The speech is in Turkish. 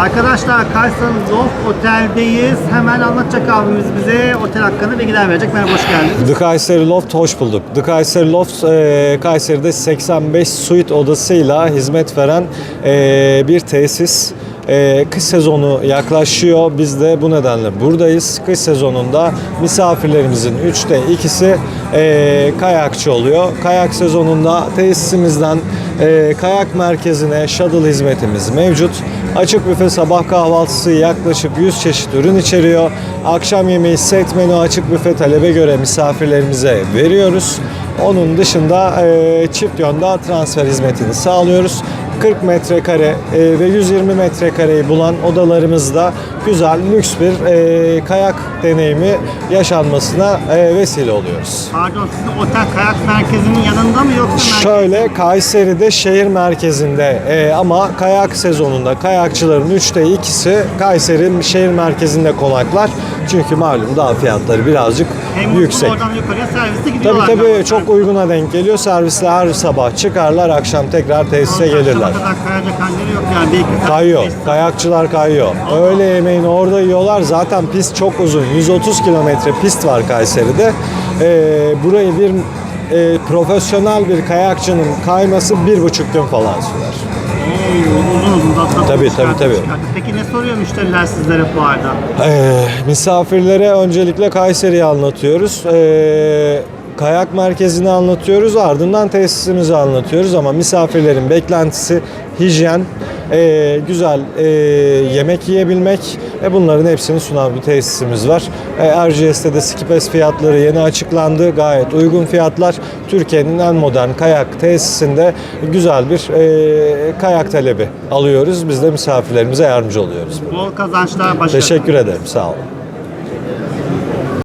Arkadaşlar Kayseri Loft Otel'deyiz. Hemen anlatacak abimiz bize otel hakkında bilgiler verecek. Merhaba hoş geldiniz. The Kayseri Loft hoş bulduk. The Kayseri Loft e, Kayseri'de 85 suite odasıyla hizmet veren e, bir tesis. E, kış sezonu yaklaşıyor. Biz de bu nedenle buradayız. Kış sezonunda misafirlerimizin üçte ikisi e, kayakçı oluyor. Kayak sezonunda tesisimizden e, kayak merkezine shuttle hizmetimiz mevcut. Açık büfe sabah kahvaltısı yaklaşık 100 çeşit ürün içeriyor. Akşam yemeği set menü açık büfe talebe göre misafirlerimize veriyoruz. Onun dışında e, çift yönde transfer hizmetini sağlıyoruz. 40 metrekare e, ve 120 metrekareyi bulan odalarımızda güzel lüks bir e, kayak deneyimi yaşanmasına e, vesile oluyoruz. Pardon sizin otel kayak merkezinin yanında mı yoksa merkez? Şöyle Kayseri'de şehir merkezinde e, ama kayak sezonunda kayakçıların üçte ikisi Kayseri şehir merkezinde konaklar. Çünkü malum daha fiyatları birazcık Hem yüksek. oradan yukarıya serviste Tabii gidiyorlar. tabii çok uyguna denk geliyor. Servisle her sabah çıkarlar, akşam tekrar tesise gelirler. Kadar kayacak halleri yok yani. Bir iki saat, Kayıyor. beş saat. Kayakçılar kayıyor. Öğle yemeğini orada yiyorlar. Zaten pist çok uzun. 130 kilometre pist var Kayseri'de. Ee, burayı bir e, profesyonel bir kayakçının kayması bir buçuk gün falan sürer. Oo, uzun uzun da Tabii, tabii, tabii. Peki ne soruyor müşteriler sizlere bu arada? Ee, misafirlere öncelikle Kayseri'yi anlatıyoruz. Ee, kayak merkezini anlatıyoruz. Ardından tesisimizi anlatıyoruz. Ama misafirlerin beklentisi hijyen, ee, güzel ee, yemek yiyebilmek ve bunların hepsini sunan bir tesisimiz var. Ee, Erciyes'te de Skipes fiyatları yeni açıklandı. Gayet uygun fiyatlar. Türkiye'nin en modern kayak tesisinde güzel bir ee, kayak talebi alıyoruz. Biz de misafirlerimize yardımcı oluyoruz. Bol kazançlar, başarılar. Teşekkür ederim. Sağ olun.